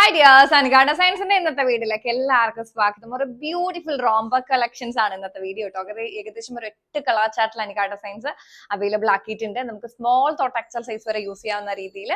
Hi dears അനുഗാഡ സയൻസിന്റെ ഇന്നത്തെ വീഡിയോയിലേക്ക് എല്ലാവർക്കും സ്വാഗതം. ഒരു ബ്യൂട്ടിഫുൾ റോംബർ കളക്ഷൻസ് ആണ് ഇന്നത്തെ വീഡിയോ കേട്ടോ അത് ഏകദേശം ഒരു എട്ട് കളർ ചാർട്ടിൽ അനുഗാഡ സയൻസ് അവൈലബിൾ ആക്കിയിട്ടുണ്ട്. നമുക്ക് സ്മോൾ തോട്ട് എക്സൽ സൈസ് വരെ യൂസ് ചെയ്യാവുന്ന രീതിയിൽ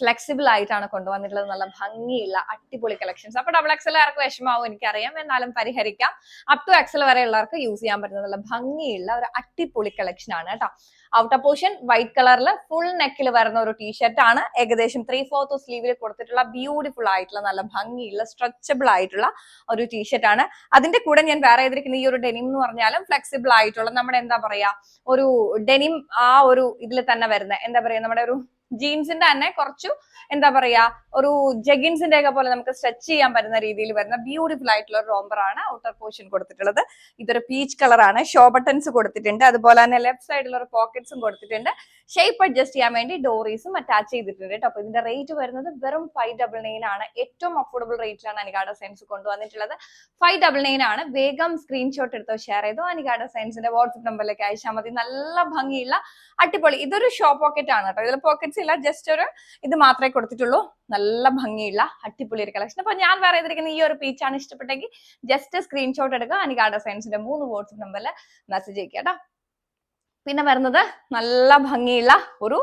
ഫ്ലെക്സിബിൾ ആയിട്ടാണ് കൊണ്ടുവന്നിട്ടുള്ളത്. നല്ല ഭംഗിയുള്ള അടിപൊളി കളക്ഷൻസ് അപ്പൊ ഡബിൾ എക്സൽ ആർക്ക് വിഷമാവും എനിക്കറിയാം. എന്നാലും പരിഹരിക്കാം. അപ് ടു എക്സൽ വരെ ഉള്ളവർക്ക് യൂസ് ചെയ്യാൻ പറ്റുന്ന നല്ല ഭംഗിയുള്ള ഒരു അടിപൊളി കളക്ഷൻ ആണ് കേട്ടോ. ഔട്ടർ പോർഷൻ വൈറ്റ് കളറിൽ ഫുൾ നെക്കിൽ വരുന്ന ഒരു ടീഷർട്ട് ആണ്. ഏകദേശം ത്രീ ഫോർത്ത് സ്ലീവിൽ കൊടുത്തിട്ടുള്ള ബ്യൂട്ടിഫുൾ ആയിട്ടുള്ള നല്ല ഭംഗിയുള്ള സ്ട്രെച്ചബിൾ ആയിട്ടുള്ള ഒരു ടീഷർട്ട് ആണ്. അതിന്റെ കൂടെ ഞാൻ വേറെ ചെയ്തിരിക്കുന്ന ഈ ഒരു ഡെനിം എന്ന് പറഞ്ഞാലും ഫ്ലെക്സിബിൾ ആയിട്ടുള്ള നമ്മുടെ എന്താ പറയാ ഒരു ഡെനിം ആ ഒരു ഇതിൽ തന്നെ വരുന്ന. എന്താ പറയാ നമ്മുടെ ഒരു ജീൻസിന്റെ തന്നെ കുറച്ചു എന്താ പറയാ ഒരു ജഗിൻസിന്റെ ഒക്കെ പോലെ നമുക്ക് സ്ട്രെച്ച് ചെയ്യാൻ പറ്റുന്ന രീതിയിൽ വരുന്ന ബ്യൂട്ടിഫുൾ ആയിട്ടുള്ള ഒരു റോംബർ ആണ് ഔട്ടർ പോർഷൻ കൊടുത്തിട്ടുള്ളത്. ഇതൊരു പീച്ച് കളറാണ് ഷോ ബട്ടൺസ് കൊടുത്തിട്ടുണ്ട്. അതുപോലെ തന്നെ ലെഫ്റ്റ് സൈഡിൽ ഒരു പോക്കറ്റ്സും കൊടുത്തിട്ടുണ്ട്. ഷേപ്പ് അഡ്ജസ്റ്റ് ചെയ്യാൻ വേണ്ടി ഡോറീസും അറ്റാച്ച് ചെയ്തിട്ടുണ്ട് കേട്ടോ. അപ്പൊ ഇതിന്റെ റേറ്റ് വരുന്നത് വെറും ഫൈവ് ഡബിൾ നയൻ ആണ്. ഏറ്റവും അഫോർഡബിൾ റേറ്റിലാണ് അനികാഡ സയൻസ് കൊണ്ടുവന്നിട്ടുള്ളത്. ഫൈവ് ഡബിൾ നയൻ ആണ്. വേഗം സ്ക്രീൻഷോട്ട് എടുത്തോ ഷെയർ ചെയ്തോ അനികാഡ സയൻസിന്റെ വാട്സ്ആപ്പ് നമ്പറിലേക്ക് അയച്ചാൽ മതി. നല്ല ഭംഗിയുള്ള അടിപൊളി. ഇതൊരു ഷോ പോക്കറ്റ് ആണ് കേട്ടോ. ഇതിൽ പോക്കറ്റ്സ് ഇല്ല. ജസ്റ്റ് ഒരു ഇത് മാത്രമേ കൊടുത്തിട്ടുള്ളൂ. നല്ല ഭംഗിയുള്ള അടിപൊളി ഒരു കളക്ഷൻ അപ്പൊ ഞാൻ വേറെ ചെയ്തിരിക്കുന്ന ഈ ഒരു പീച്ചാണ് ഇഷ്ടപ്പെട്ടെങ്കിൽ ജസ്റ്റ് സ്ക്രീൻഷോട്ട് എടുക്കുക. അനികാഡ സയൻസിന്റെ മൂന്ന് വാട്സപ്പ് നമ്പറിൽ മെസ്സേജ് അയക്കുക കേട്ടോ. പിന്നെ വരുന്നത് നല്ല ഭംഗിയുള്ള ഒരു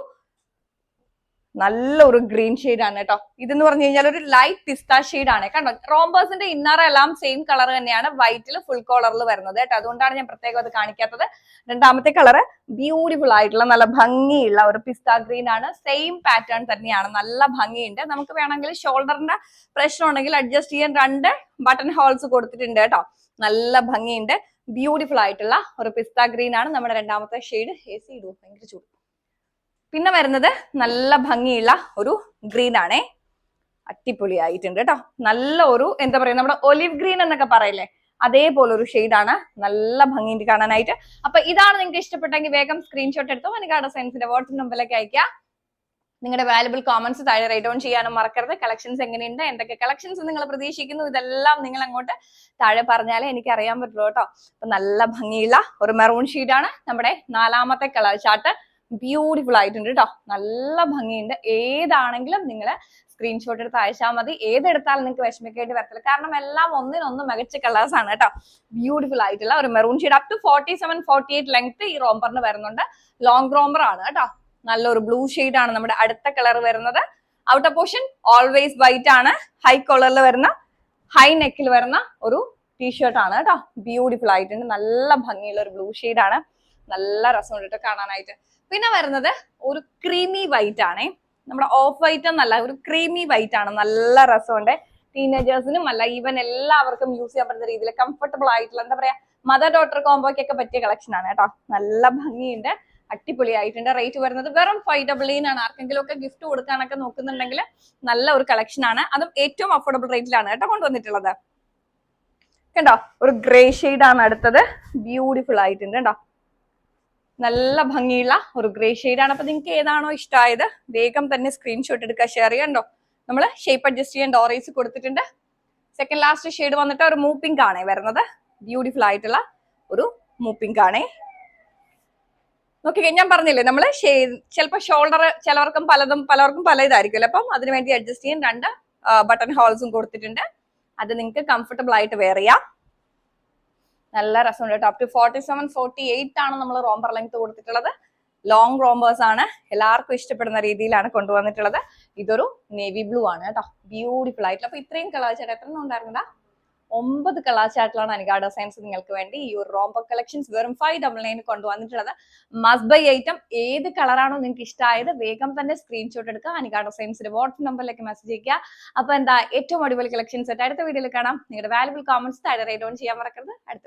നല്ല ഒരു ഗ്രീൻ ഷെയ്ഡ് ആണ് കേട്ടോ. ഇതെന്ന് പറഞ്ഞു കഴിഞ്ഞാൽ ഒരു ലൈറ്റ് പിസ്ത ഷെയ്ഡ് ആണ്. കണ്ടോ? റോംബേഴ്സിന്റെ ഇന്നർ എല്ലാം സെയിം കളർ തന്നെയാണ്. വൈറ്റിൽ ഫുൾ കളറിൽ വരുന്നത് കേട്ടോ. അതുകൊണ്ടാണ് ഞാൻ പ്രത്യേകം അത് കാണിക്കാത്തത്. രണ്ടാമത്തെ കളർ ബ്യൂട്ടിഫുൾ ആയിട്ടുള്ള നല്ല ഭംഗിയുള്ള ഒരു പിസ്ത ഗ്രീൻ ആണ്. സെയിം പാറ്റേൺ തന്നെയാണ്. നല്ല ഭംഗിയുണ്ട്. നമുക്ക് വേണമെങ്കിൽ ഷോൾഡറിന്റെ പ്രഷർ ഉണ്ടെങ്കിൽ അഡ്ജസ്റ്റ് ചെയ്യാൻ രണ്ട് ബട്ടൺ ഹോൾസ് കൊടുത്തിട്ടുണ്ട് കേട്ടോ. നല്ല ഭംഗിയുണ്ട്. ബ്യൂട്ടിഫുൾ ആയിട്ടുള്ള ഒരു പിസ്ത ഗ്രീൻ ആണ്. നമ്മുടെ രണ്ടാമത്തെ ഷെയ്ഡ് എ സി ഇടും. ഭയങ്കര ചൂട്. പിന്നെ വരുന്നത് നല്ല ഭംഗിയുള്ള ഒരു ഗ്രീൻ ആണേ. അടിപൊളി ആയിട്ടുണ്ട് കേട്ടോ നല്ല ഒരു എന്താ പറയാ നമ്മുടെ ഒലിവ് ഗ്രീൻ എന്നൊക്കെ പറയില്ലേ? അതേപോലെ ഒരു ആണ്. നല്ല ഭംഗിയുണ്ട് കാണാനായിട്ട്. അപ്പൊ ഇതാണ് നിങ്ങൾക്ക് ഇഷ്ടപ്പെട്ടെങ്കിൽ വേഗം സ്ക്രീൻഷോട്ട് എടുത്തോ മനികാട സയൻസിന്റെ വാട്സപ്പ് നമ്പറിലേക്ക് അയക്കുക നിങ്ങളുടെ വാല്യുബിൾ കോമൻസ് താഴെ റൈറ്റ് ഓൺ ചെയ്യാനും മറക്കരുത്. കളക്ഷൻസ് എങ്ങനെയുണ്ട്? എന്തൊക്കെ കളക്ഷൻസ് നിങ്ങൾ പ്രതീക്ഷിക്കുന്നു? ഇതെല്ലാം നിങ്ങൾ അങ്ങോട്ട് താഴെ പറഞ്ഞാലേ എനിക്ക് അറിയാൻ പറ്റുള്ളൂ കേട്ടോ അപ്പൊ നല്ല ഭംഗിയുള്ള ഒരു മെറൂൺ ആണ് നമ്മുടെ നാലാമത്തെ കളർ ചാർട്ട് ബ്യൂട്ടിഫുൾ ആയിട്ടുണ്ട് കേട്ടോ നല്ല ഭംഗിയുണ്ട്. ഏതാണെങ്കിലും നിങ്ങൾ സ്ക്രീൻഷോട്ട് എടുത്ത് അയച്ചാൽ മതി. ഏതെടുത്താലും നിങ്ങൾക്ക് വിഷമിക്കായിട്ട് വരത്തില്ല. കാരണം എല്ലാം ഒന്നിനൊന്ന് മികച്ച കളേഴ്സ് ആണ് കേട്ടോ ബ്യൂട്ടിഫുൾ ആയിട്ടുള്ള ഒരു maroon shade up to forty seven forty eight length ഈ റോംബറിന് വരുന്നുണ്ട്. ലോങ് റോംബർ ആണ് കേട്ടോ നല്ലൊരു ബ്ലൂ ഷെയ്ഡ് ആണ് നമ്മുടെ അടുത്ത കളർ വരുന്നത്. ഔട്ടർ പോർഷൻ ഓൾവേസ് വൈറ്റ് ആണ്. ഹൈ കോളറിൽ വരുന്ന ഹൈ നെക്കിൽ വരുന്ന ഒരു ടീഷർട്ട് ആണ് കേട്ടോ ബ്യൂട്ടിഫുൾ ആയിട്ടുണ്ട്. നല്ല ഭംഗിയുള്ള ഒരു ബ്ലൂ ഷെയ്ഡ് ആണ്. നല്ല രസമുണ്ട് കേട്ടോ കാണാനായിട്ട്. പിന്നെ വരുന്നത് ഒരു ക്രീമി വൈറ്റ് ആണേ. നമ്മുടെ ഓഫ് വൈറ്റ് എന്നല്ല ഒരു ക്രീമി വൈറ്റ് ആണ്. നല്ല രസമുണ്ട്. ടീനേജേഴ്സിനും അല്ല ഈവൻ എല്ലാവർക്കും യൂസ് ചെയ്യാൻ പറ്റുന്ന രീതിയിൽ കംഫർട്ടബിൾ ആയിട്ടുള്ള എന്താ പറയാ മദർ ഡോട്ടർ കോമ്പോയ്ക്കൊക്കെ പറ്റിയ കളക്ഷൻ ആണ് കേട്ടോ. നല്ല ഭംഗിയുണ്ട് അടിപൊളി ആയിട്ടുണ്ട് റേറ്റ് വരുന്നത് വെറും ഫൈവ് ഡബിൾ ആണ്. ആർക്കെങ്കിലും ഒക്കെ ഗിഫ്റ്റ് കൊടുക്കാനൊക്കെ നോക്കുന്നുണ്ടെങ്കിൽ നല്ല ഒരു കളക്ഷൻ ആണ്. അതും ഏറ്റവും അഫോർഡബിൾ റേറ്റിലാണ് കേട്ടോ കൊണ്ടുവന്നിട്ടുള്ളത്. കണ്ടോ? ഒരു ഗ്രേ ഷെയ്ഡ് ആണ് അടുത്തത്. ബ്യൂട്ടിഫുൾ ആയിട്ടുണ്ട് കേട്ടോ. നല്ല ഭംഗിയുള്ള ഒരു ഗ്രേ ആണ്. അപ്പൊ നിങ്ങൾക്ക് ഏതാണോ ഇഷ്ടമായത് വേഗം തന്നെ സ്ക്രീൻഷോട്ട് എടുക്കുക ഷെയർ ചെയ്യണ്ടോ നമ്മൾ ഷേപ്പ് അഡ്ജസ്റ്റ് ചെയ്യാൻ ഡോറേസ് കൊടുത്തിട്ടുണ്ട്. സെക്കൻഡ് ലാസ്റ്റ് ഷെയ്ഡ് വന്നിട്ട് ഒരു മൂപ്പിംഗ് ആണേ വരുന്നത്. ബ്യൂട്ടിഫുൾ ആയിട്ടുള്ള ഒരു മൂപ്പിംഗ് ആണേ. നോക്കി ഞാൻ പറഞ്ഞില്ലേ നമ്മൾ ചിലപ്പോൾ ഷോൾഡർ ചിലവർക്കും പലതും പലർക്കും പല ഇതായിരിക്കുമല്ലോ. അപ്പം അതിനുവേണ്ടി അഡ്ജസ്റ്റ് ചെയ്യാൻ രണ്ട് ബട്ടൺ ഹോൾസും കൊടുത്തിട്ടുണ്ട്. അത് നിങ്ങൾക്ക് കംഫർട്ടബിൾ ആയിട്ട് വെയർ ചെയ്യാം. നല്ല രസമുണ്ട് കേട്ടോ. Up to forty seven forty eight ആണ് നമ്മൾ റോംബർ ലെങ്ത് കൊടുത്തിട്ടുള്ളത്. ലോങ് റോംബേഴ്സ് ആണ്. എല്ലാവർക്കും ഇഷ്ടപ്പെടുന്ന രീതിയിലാണ് കൊണ്ടുവന്നിട്ടുള്ളത്. ഇതൊരു നേവി ബ്ലൂ ആണ് കേട്ടോ. ബ്യൂട്ടിഫുൾ ആയിട്ടുള്ള. അപ്പൊ ഇത്രയും കളർ ചേട്ടാ എത്ര ഉണ്ടായിരുന്നില്ല ഒമ്പത് കളർ അനുഗാ ഡിസൈൻസ് നിങ്ങൾക്ക് വേണ്ടി ഈ ഒരു റോംബർ കളക്ഷൻസ് വെറും ഫൈവ് ഡബിൾ നയൻ കൊണ്ടുവന്നിട്ടുള്ളത്. മസ്റ്റ് ബൈ ഐറ്റം ഏത് കളറാണോ നിങ്ങൾക്ക് ഇഷ്ടമായത് വേഗം തന്നെ സ്ക്രീൻഷോട്ട് എടുക്കുക. അനുഗാ സയൻസിന്റെ വാട്സ്ആപ്പ് നമ്പറിലേക്ക് മെസ്സേജ് ചെയ്യുക അപ്പൊ എന്താ ഏറ്റവും അടിപൊളി കളക്ഷൻസ് അടുത്ത വീഡിയോയിൽ കാണാം. നിങ്ങളുടെ വാല്യുബിൾ കോമൻസ് താഴെ റേറ്റ് ഓൺ ചെയ്യാൻ മറക്കരുത്. അടുത്ത